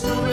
So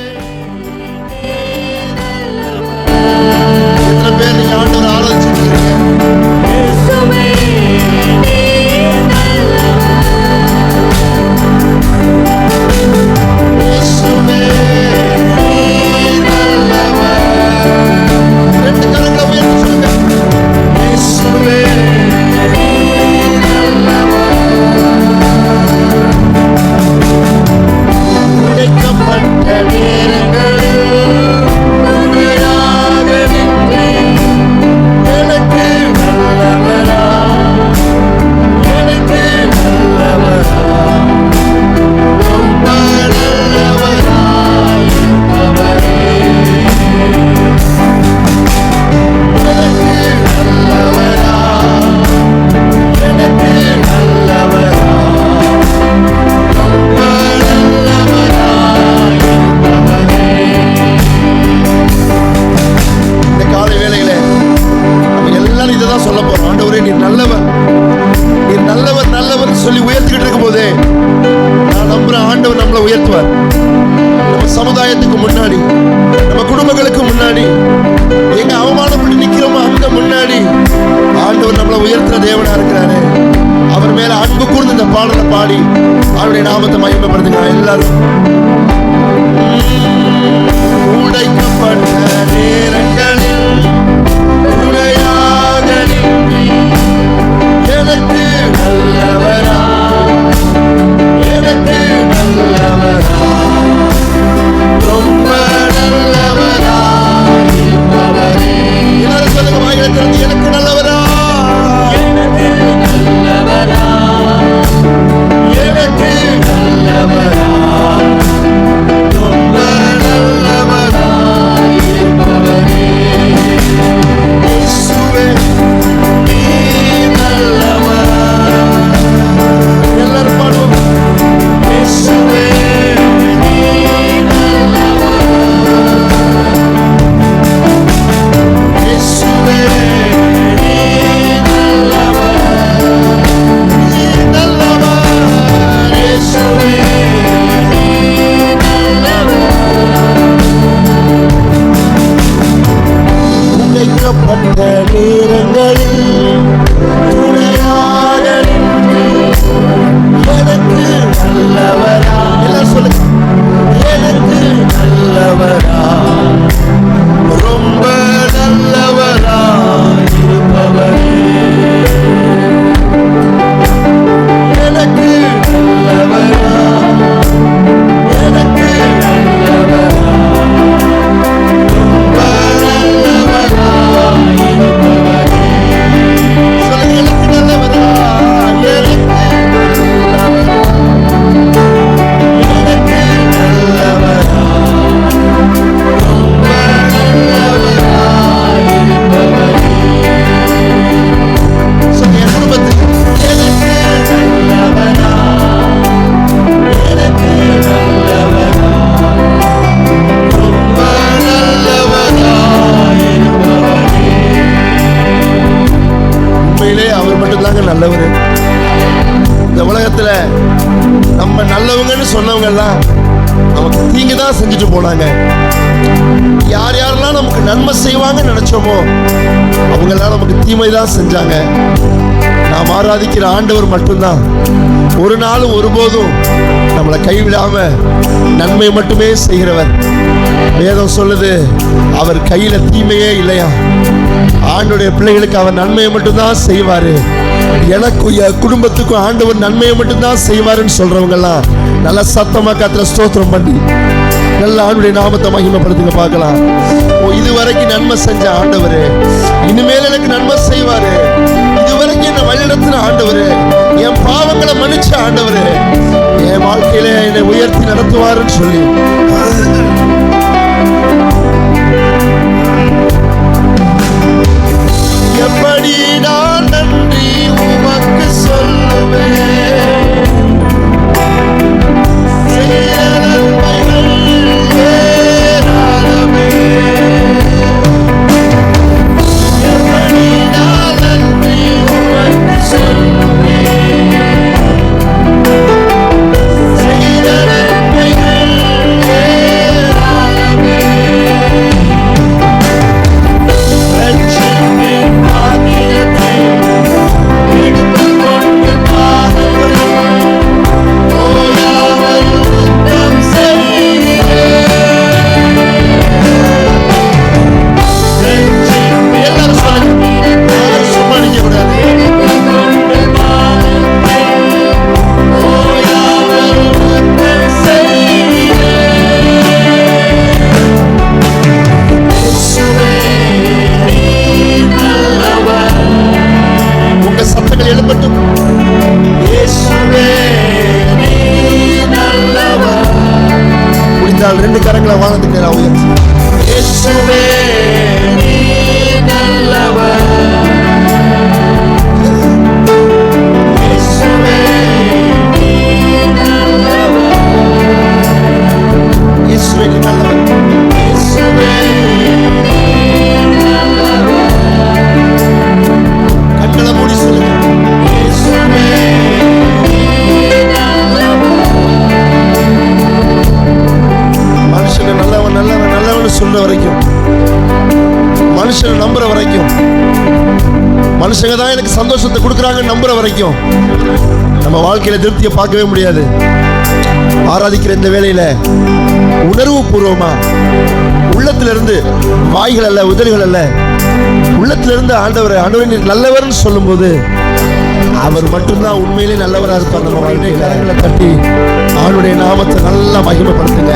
போறோம் ஆண்டவரே நீ நல்லவர். நீ நல்லவர் நல்லவர் சொல்லி உயர்த்திக்கிட்டு இருக்கும் போதே நான் நம்புறேன் ஆண்டவர் நம்மளை உயர்த்துவார். நம்ம சமுதாயத்துக்கு முன்னாடி நம்ம குடும்பங்களுக்கு முன்னாடி எங்க அவமானப்பட்டு நிக்கிறோமோ அங்க முன்னாடி ஆண்டவர் நம்மளை உயர்த்துற தேவனா இருக்கிறாரு. அவர் மேல அன்பு கூர்ந்து இந்த பாடலை பாடி அவருடைய நாமத்தை மகிமைப்படுத்துங்க. எல்லாரும் நல்லவர். இந்த உலகத்துல நம்ம நல்லவங்கன்னு சொன்னவங்க எல்லாம் நமக்கு தீங்கு தான் செஞ்சுட்டு போனாங்க. யார் யாரெல்லாம் நமக்கு நன்மை செய்வாங்கன்னு நினைச்சோமோ அவங்கெல்லாம் நமக்கு தீமை தான் செஞ்சாங்க. நாம் ஆராதிக்கிற ஆண்டவர் மட்டும்தான். ஒரு நாளும் ஒருபோதும் நம்மளை கைவிடாம நன்மை மட்டுமே செய்கிறவர். வேதம் சொல்லுது அவர் கையில தீமையே இல்லையா? ஆண்டுடைய பிள்ளைகளுக்கு அவர் நன்மையை மட்டும்தான் செய்வாரு. எனக்கும் என் குடும்பத்துக்கும் ஆண்டவர் நன்மையை மட்டும்தான் செய்வாருன்னு சொல்றவங்க நல்லா சத்தமாக சத்தமா ஸ்தோத்திரம் பண்ணி நல்ல ஆண்டுடைய நாமத்தை மகிமைப்படுத்துங்க பார்க்கலாம். ஓ இதுவரைக்கும் நன்மை செஞ்ச ஆண்டவரு. இனிமேல் எனக்கு நன்மை செய்வாரு. இதுவரைக்கும் என்னை வழிநடத்தின ஆண்டவர். என் பாவங்களை மன்னிச்ச ஆண்டவர். என் வாழ்க்கையில என்னை உயர்த்தி நடத்துவாருன்னு சொல்லி பாடல் எழுப்பட்டும். முடிந்தால் ரெண்டு கரங்களை வாழ்ந்துக்கிறா உயர்ச்சி மனுஷனை நம்புற வரைக்கும். மனுஷங்க தான் எனக்கு சந்தோஷத்தை கொடுக்குறாங்கன்னு நம்புற வரைக்கும். நம்ம வாழ்க்கையில திருப்தியை பார்க்கவே முடியாது. ஆராதிக்கிற இந்த வேலையில உணர்வு பூர்வமா உள்ளத்துல இருந்து வாய்கள் அல்ல உதடுகள் அல்ல. உள்ளத்திலிருந்து ஆண்டவர் ஆண்டவர் நீர் நல்லவர்னு சொல்லும்போது அவர் மட்டும்தான் உண்மையிலே நல்லவராக இருப்பார். நம்ம வாழ்க்கையில. கரங்களை தட்டி அவனுடைய நாமத்தை நல்லா மகிமைப்படுத்துங்க.